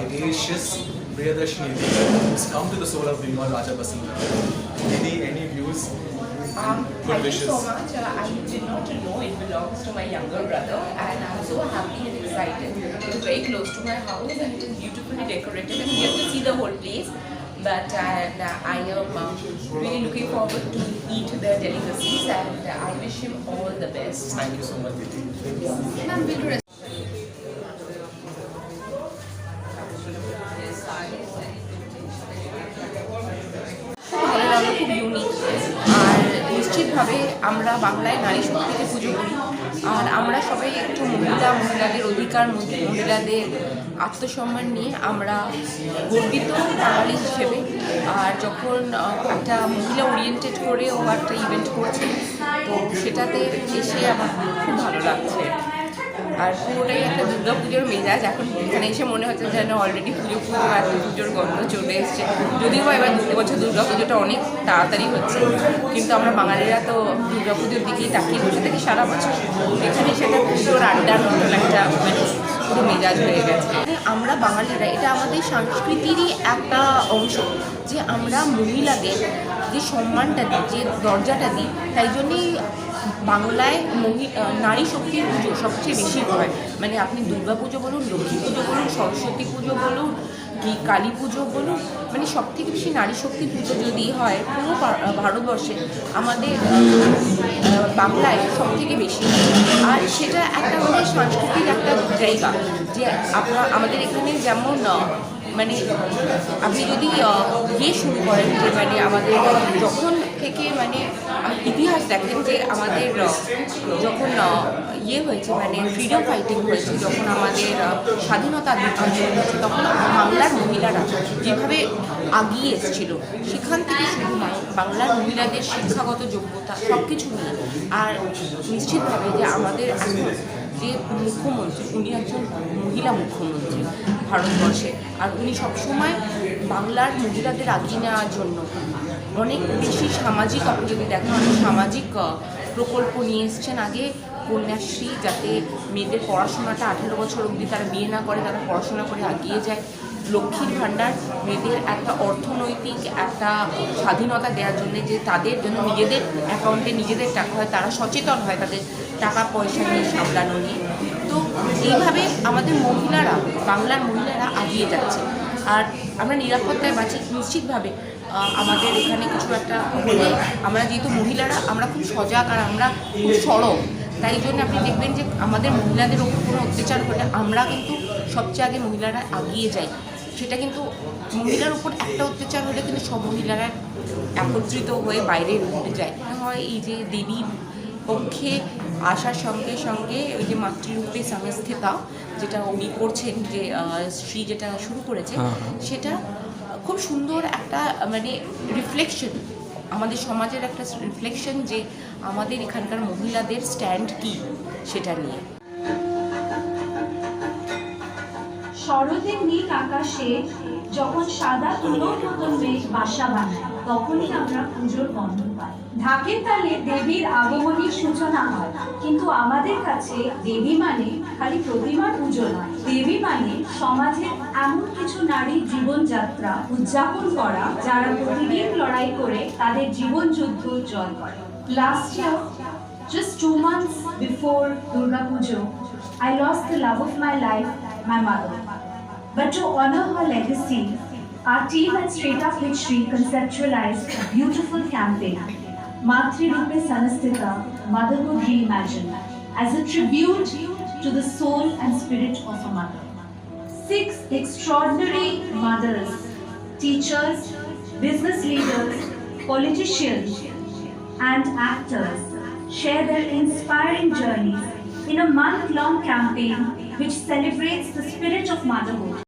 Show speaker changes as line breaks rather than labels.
vivacious Priyadashini who's come to the soul of Bengal Raja Basanta. Didi, any views?
Um, thank
wishes.
you so much. Uh, I did not know it belongs to my younger brother, and I'm so happy and excited. It's very close to my house, and it is beautifully decorated. And you have to see the whole place. But and, uh, I am uh, really looking forward to eat the delicacies, and uh, I wish him all the best.
Thank you so much.
Ma'am, নিশ্চিতভাবে আমরা বাংলায় নারী শক্তিকে পুজো করি। আর আমরা সবাই একটু মহিলা, মহিলাদের অধিকার মহিলাদের আত্মসম্মান নিয়ে আমরা গর্বিত বাঙালি হিসেবে। আর যখন একটা মহিলা ওরিয়েন্টেড করে ও একটা ইভেন্ট করছে, তো সেটাতে এসে আমার খুব ভালো লাগছে। আর পুরোটাই একটা দুর্গা পুজোর মেজাজ। এখন এখানে এসে মনে হচ্ছে যেন অলরেডি পুজো পুজো আর পুজোর গন্ধ চলে এসছে। যদিও বা এবার এবছর দুর্গা পুজোটা অনেক তাড়াতাড়ি হচ্ছে, কিন্তু আমরা বাঙালিরা তো দুর্গা পুজোর দিকেই তাকিয়ে বসে থাকি সারা বছর। এখানে সেটা পুজোর আড্ডার মতন একটা মানে পুরো মেজাজ হয়ে গেছে। আমরা বাঙালিরা, এটা আমাদের সংস্কৃতিরই একটা অংশ যে আমরা মহিলাদের যে সম্মানটা দিই, যে দরজাটা দিই, তাই জন্যই বাংলায় মহি নারী শক্তির পুজো সবচেয়ে বেশি হয়। মানে আপনি দুর্গা পুজো বলুন, লক্ষ্মী পুজো বলুন, সরস্বতী পুজো বলুন, কি কালী পুজো বলুন মানে সব থেকে বেশি নারী শক্তি পুজো যদি হয় পুরো ভারতবর্ষে, আমাদের বাংলায় সব থেকে বেশি। আর সেটা একটা আমাদের সাংস্কৃতিক একটা জায়গা, যে আপনার আমাদের এখানে যেমন মানে আপনি যদি ইয়ে শুরু করেন যে মানে আমাদের যখন থেকে মানে ইতিহাস দেখেন যে আমাদের যখন ইয়ে হয়েছে মানে ফ্রিডম ফাইটিং হয়েছে, যখন আমাদের স্বাধীনতা আন্দোলন হয়েছে, তখন বাংলার মহিলারা যেভাবে আগিয়ে এসেছিল, সেখান থেকে হয়। বাংলার মহিলাদের শিক্ষাগত যোগ্যতা সব কিছু নিয়ে। আর নিশ্চিতভাবে যে আমাদের যে মুখ্যমন্ত্রী, উনি একজন মহিলা মুখ্যমন্ত্রী। ভারতবর্ষে। আর উনি সবসময় বাংলার মহিলাদের আগিয়ে নেওয়ার জন্য। অনেক বেশি সামাজিক যদি দেখেন অনেক সামাজিক প্রকল্প নিয়ে এসছেন আগে কন্যাশ্রী যাতে মেয়েদের পড়াশোনাটা আঠেরো বছর অবধি তারা বিয়ে না করে, তারা পড়াশোনা করে আগিয়ে যায়। লক্ষ্মীর ভাণ্ডার, মেয়েদের একটা অর্থনৈতিক একটা স্বাধীনতা দেওয়ার জন্য যে তাদের জন্য নিজেদের অ্যাকাউন্টে নিজেদের টাকা হয়, তারা সচেতন হয় তাদের টাকা পয়সা নিয়ে সামলানো নিয়ে। তো এইভাবে আমাদের মহিলারা, বাংলার মহিলারা আগিয়ে যাচ্ছে। আর আমরা নিরাপত্তায় বাঁচি, নিশ্চিতভাবে আমাদের এখানে কিছু একটা হলে আমরা যেহেতু মহিলারা, আমরা খুব সজাগ আর আমরা খুব সরব। তাই জন্য আপনি দেখবেন যে আমাদের মহিলাদের ওপর কোনো অত্যাচার হলে আমরা কিন্তু সবচেয়ে আগে মহিলারা আগিয়ে যাই। সেটা কিন্তু মহিলার উপর একটা অত্যাচার হলে কিন্তু সব মহিলারা একত্রিত হয়ে বাইরে উঠে যায়। হয় এই যে দেবীর পক্ষে আসার সঙ্গে সঙ্গে ওই যে মাতৃরূপে সংস্থিতা যেটা উনি করছেন যে শ্রী যেটা শুরু করেছে সেটা খুব সুন্দর একটা মানে রিফ্লেকশন আমাদের সমাজের একটা রিফ্লেকশন যে আমাদের এখানকার মহিলাদের স্ট্যান্ড কি সেটা নিয়ে।
শরতের নীল আকাশে যখন সাদা তুলোর মতন মেঘ বাসা বানায় তখনই আমরা পুজোর গন্ধ পাই। ঢাকের তালে দেবীর আগমনীর সূচনা হয় কিন্তু আমাদের কাছে দেবী মানে খালি প্রতিমার পুজো নয়। দেবী মানে সমাজের এমন কিছু নারীর জীবনযাত্রা উদযাপন করা যারা প্রতিদিন লড়াই করে তাদের জীবন যুদ্ধ জয় করে। Last year Just two months before Durga Puja, I lost the love of my life, my mother. But to honor her legacy, our team at Straight Up Shri conceptualized a beautiful campaign, Matri Rupe Sanastita, Motherhood Reimagined, as a tribute to the soul and spirit of a mother. Six extraordinary mothers, teachers, business leaders, politicians, and actors share their inspiring journeys in a month long campaign which celebrates the spirit of motherhood.